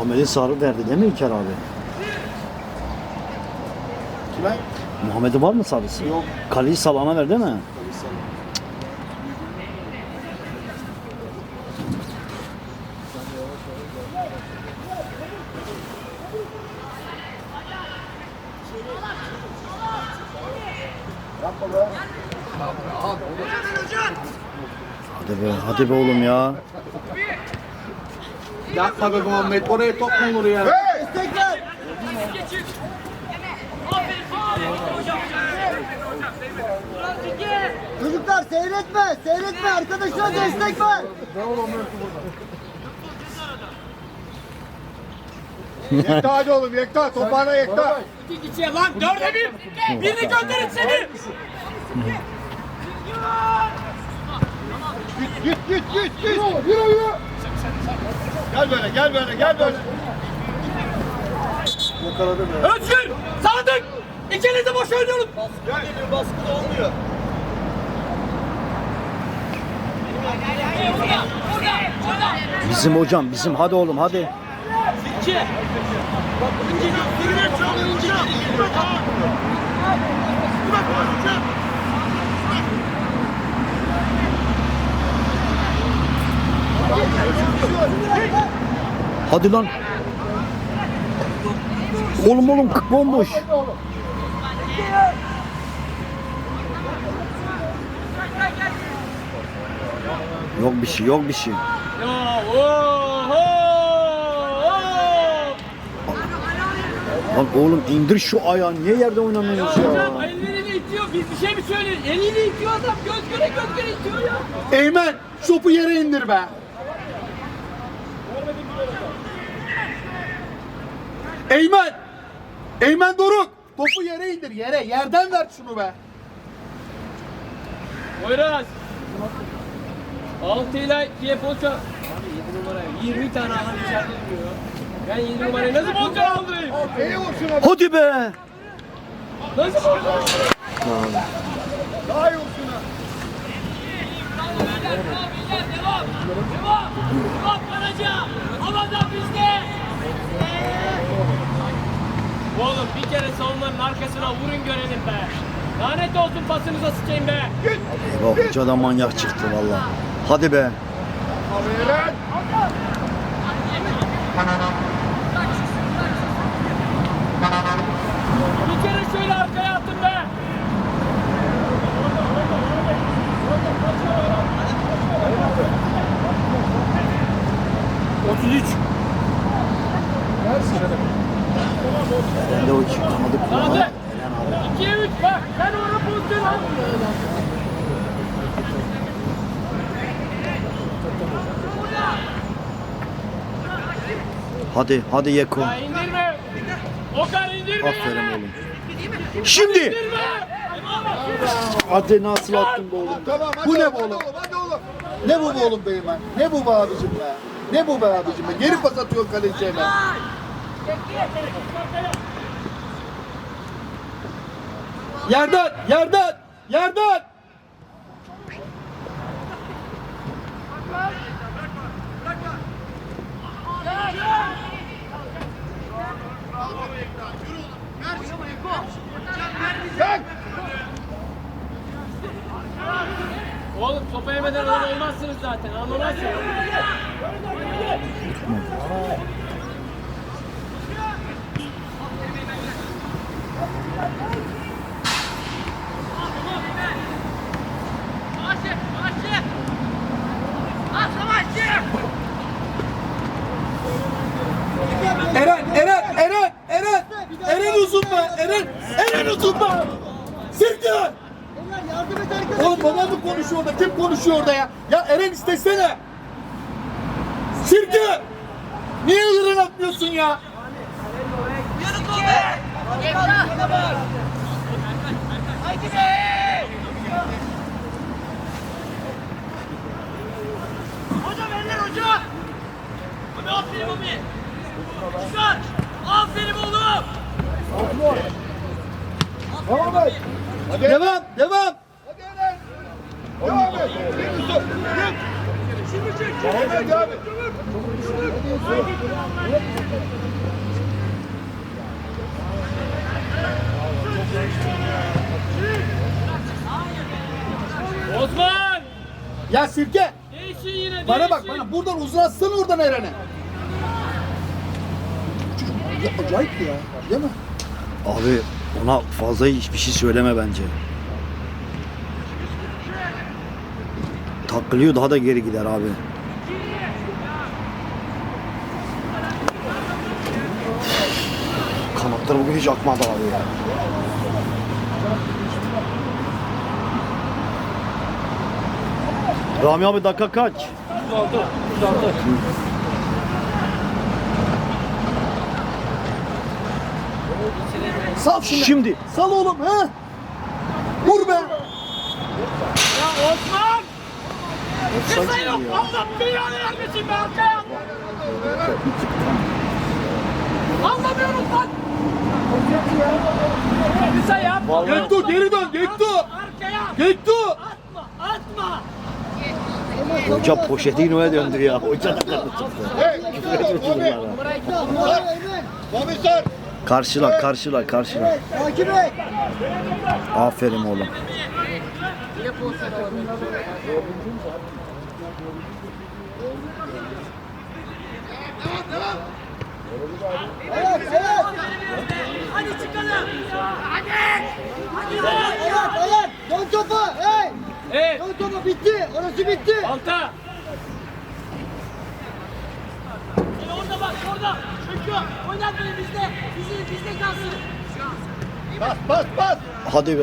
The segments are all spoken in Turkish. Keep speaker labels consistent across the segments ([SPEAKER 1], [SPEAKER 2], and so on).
[SPEAKER 1] Muhammed'e sarı verdi değil mi İlker abi?
[SPEAKER 2] Kime?
[SPEAKER 1] Muhammed'e var mı sarısı?
[SPEAKER 2] Yok.
[SPEAKER 1] Kaleyi salana verdi mi?
[SPEAKER 2] Yapma be.
[SPEAKER 1] Hadi be, hadi be oğlum ya.
[SPEAKER 2] Yapma be Muhammed. Oraya top mu olur ya? Hey! Destek ver!
[SPEAKER 3] Çocuklar seyretme, seyretme. Arkadaşlar destek ver.
[SPEAKER 2] Yekta hadi oğlum Yekta. Toparla Yekta.
[SPEAKER 4] İki kişiye lan dörde bir. Birini gönderin seni.
[SPEAKER 2] Git git git git. Yürü yürü. Gel böyle gel böyle gel böyle. Yakaladı be.
[SPEAKER 4] Özgür. Sadık. İkiniz de boş oynuyorsunuz.
[SPEAKER 2] Gel. Baskı olmuyor.
[SPEAKER 1] Bizim hocam, bizim. Hadi oğlum hadi.
[SPEAKER 4] İki.
[SPEAKER 1] Hadi lan. Oğlum oğlum bomboş. Yok bir şey, yok bir şey. Lan oğlum indir şu ayağı. Niye yerde oynamıyorsunuz
[SPEAKER 4] Hocam
[SPEAKER 1] ya?
[SPEAKER 4] ellerini itiyor. Biz bir şey mi söylüyoruz? Eliyle itiyor adam. Göz göre göz göre itiyor ya.
[SPEAKER 2] Eymen şopu yere indir be. Eymen! Eymen Doruk! Topu yere indir yere. Yerden ver şunu be.
[SPEAKER 4] Poyraz. 6 ile 2'ye poğaça. Abi 7 numara 20 tane adam içeride duruyor. Ben 7 numarayı nasıl poğaça aldırayım?
[SPEAKER 1] Hadi be.
[SPEAKER 4] Nasıl poğaça
[SPEAKER 2] Daha iyi
[SPEAKER 4] Devam. Devam Karaca. Havada bizde. Oğlum bir kere savunmanın arkasına vurun görelim be. Lanet olsun pasınıza sıçayım be.
[SPEAKER 1] Bak hoca da manyak çıktı valla. Hadi be.
[SPEAKER 4] Bir kere şöyle arkaya attın be.
[SPEAKER 1] Ben de o iki kanadı kullanalım.
[SPEAKER 4] Hadi. 2'ye 3 bak. Sen ona pozisyon al.
[SPEAKER 1] Hadi, hadi Yeko.
[SPEAKER 4] İndirme. Okan indirme.
[SPEAKER 1] Aferin oğlum. Şimdi. Hadi nasıl attın be oğlum?
[SPEAKER 2] Tamam hadi
[SPEAKER 1] Bu ne
[SPEAKER 2] oğlum,
[SPEAKER 1] bu oğlum?
[SPEAKER 2] Hadi oğlum. Ne bu be oğlum be Eymen? Ne bu be abicim be? Ne bu be abicim be? Geri pas atıyor kaleci Eymen. Yerden! Yerden! Yerden!
[SPEAKER 4] Oğlum topa yemeden öyle olmazsınız zaten. Anlamazsın.
[SPEAKER 2] Eren! Eren! Eren! Eren! Eren uzun be! Eren! Eren uzun be! Sirke!
[SPEAKER 3] Beyler yardım et arkadaşlar.
[SPEAKER 2] Oğlum baba mı konuşuyor orada? Kim konuşuyor orada ya? Ya Eren istesene! Sirke! Niye Eren atmıyorsun ya?
[SPEAKER 4] Hocam
[SPEAKER 2] Osman! Ya Sirke!
[SPEAKER 4] Değişin yine
[SPEAKER 2] Bana bak bana buradan uzun oradan Eren'e. Ya, acayip ya değil mi?
[SPEAKER 1] Abi ona fazla hiçbir şey söyleme bence. Taklıyor daha da geri gider abi. Kanatlar bugün hiç akmadı abi ya. Rami abi dakika kaç?
[SPEAKER 2] Sal şimdi.
[SPEAKER 1] Şimdi.
[SPEAKER 2] Sal oğlum ha. Vur be.
[SPEAKER 4] Ya Osman! Kısa yok! Allah belanı vermesin be arkaya! Anlamıyorum lan! Kısa yap!
[SPEAKER 2] Gektu geri dön Gektu.
[SPEAKER 4] Arkaya!
[SPEAKER 2] Gektu.
[SPEAKER 4] Atma! Atma!
[SPEAKER 1] Hoca poşeti yine döndü ya. Hoca da çıktı. Ediyor çocuklara.
[SPEAKER 3] Komiser.
[SPEAKER 1] Karşıla, karşıla, karşıla.
[SPEAKER 3] Takip et.
[SPEAKER 1] Aferin oğlum.
[SPEAKER 3] Evet evet.
[SPEAKER 4] Hadi çıkalım! Hadi! Hadi!
[SPEAKER 3] Evet evet. Dön topa. Hey.
[SPEAKER 4] Evet!
[SPEAKER 3] Dön topa bitti. Orası bitti.
[SPEAKER 4] Alta! Orada bak orada! Çünkü oynatmayın bizde! Bizi, bizde kalsın!
[SPEAKER 3] Bas bas bas.
[SPEAKER 1] Hadi be.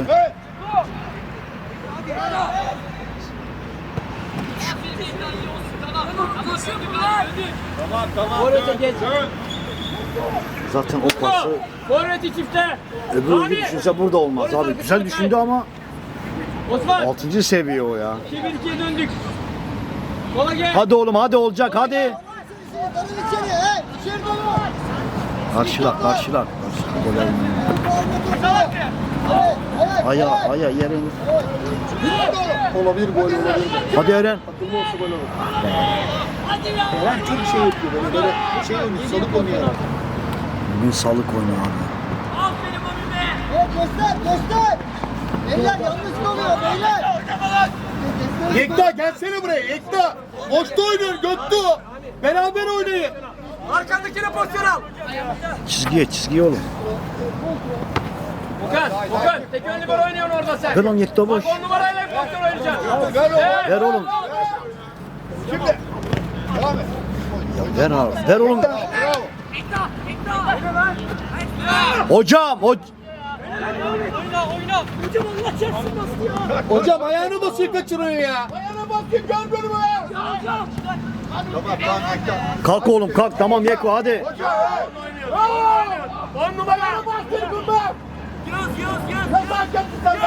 [SPEAKER 4] Tamam tamam. Oraya geç.
[SPEAKER 1] Zaten o pası
[SPEAKER 4] Forveti çifte.
[SPEAKER 1] öbür
[SPEAKER 4] Abi.
[SPEAKER 1] gibi düşünse burada olmaz abi. Güzel düşündü ama
[SPEAKER 4] Osman.
[SPEAKER 1] 6. seviye o ya.
[SPEAKER 4] 2-1-2'ye döndük. Kola gel.
[SPEAKER 1] Hadi oğlum hadi olacak hadi.
[SPEAKER 3] Darın içeri. Hey. İçeri dolu.
[SPEAKER 1] Karşıla, karşıla. Karşıla. Gol. Aya, aya yere in.
[SPEAKER 2] Olabilir gol olabilir.
[SPEAKER 1] Hadi Eren.
[SPEAKER 2] Akıllı olsa gol olur.
[SPEAKER 4] Hadi ya.
[SPEAKER 2] Eren çok şey yapıyor böyle böyle şey oynuyor salık oynuyor.
[SPEAKER 1] Bugün salık oynuyor abi.
[SPEAKER 4] Aferin abi be.
[SPEAKER 3] Evet göster göster. Beyler yanlış kalıyor beyler.
[SPEAKER 2] Yekta gelsene buraya Yekta. Boşta oynuyor Göktuğ. Beraber oynayın.
[SPEAKER 4] Arkandakine pozisyon al.
[SPEAKER 1] Çizgiye, çizgiye oğlum.
[SPEAKER 4] Okan, Okan. Tek ön libero oynuyorsun orada sen.
[SPEAKER 1] Ver lan Yekta boş.
[SPEAKER 4] Bak on numarayla pozisyon oynayacaksın. Evet.
[SPEAKER 1] Ver oğlum. Ya ver abi. Ver oğlum. Hocam, ho
[SPEAKER 4] Oyna, oyna. Hocam Allah çarpsın bastı ya.
[SPEAKER 2] Hocam ayağını basıyor kaçırıyor ya. Ayağına basıyor görmüyor mu ya?
[SPEAKER 4] Ya hocam.
[SPEAKER 1] kalk oğlum kalk. Tamam Yeko hadi.
[SPEAKER 4] On numara.
[SPEAKER 2] Bastır be.
[SPEAKER 4] Yaz, yaz, yaz.
[SPEAKER 2] Nezaket sen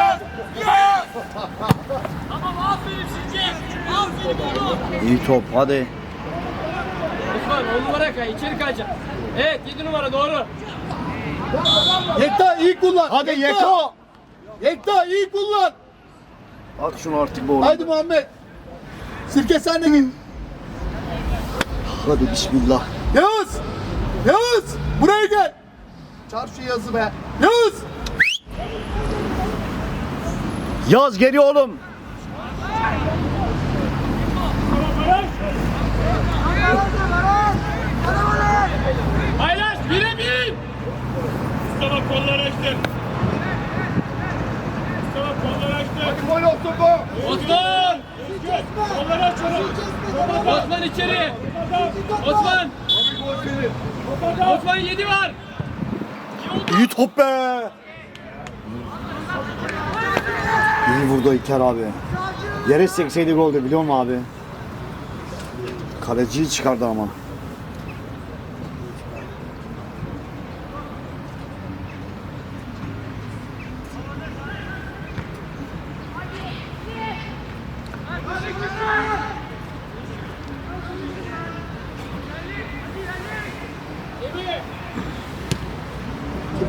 [SPEAKER 4] Tamam aferin sizce. Aferin oğlum.
[SPEAKER 1] İyi top hadi.
[SPEAKER 4] On numara kay. içeri kayacak. Evet 7 numara doğru.
[SPEAKER 2] Yekta iyi kullan.
[SPEAKER 1] Hadi Yeko.
[SPEAKER 2] Yekta iyi kullan.
[SPEAKER 1] At şunu artık bu.
[SPEAKER 2] Haydi Muhammed. Sirke sen de git.
[SPEAKER 1] Hadi bismillah.
[SPEAKER 2] Yağız. Yağız. Buraya gel. Çarp şu yazı be. Yağız.
[SPEAKER 1] Yaz geri oğlum.
[SPEAKER 4] Paylaş bire bir. Mustafa kolları açtı. Mustafa kolları açtı.
[SPEAKER 2] Hadi gol olsun bu.
[SPEAKER 4] Osman. Kolları aç Osman içeri. Osman. Osman 7 var.
[SPEAKER 1] İyi top be. İyi vurdu İlker abi. Yere sekseydi goldü biliyor musun abi? Kaleciyi çıkardı ama.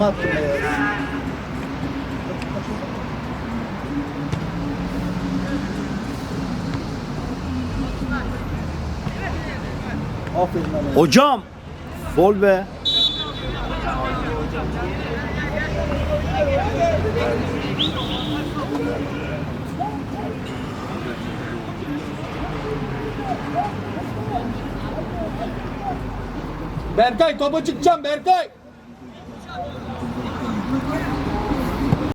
[SPEAKER 2] Kafama attım be.
[SPEAKER 1] Hocam. Bol be.
[SPEAKER 2] Berkay topa çıkacağım Berkay.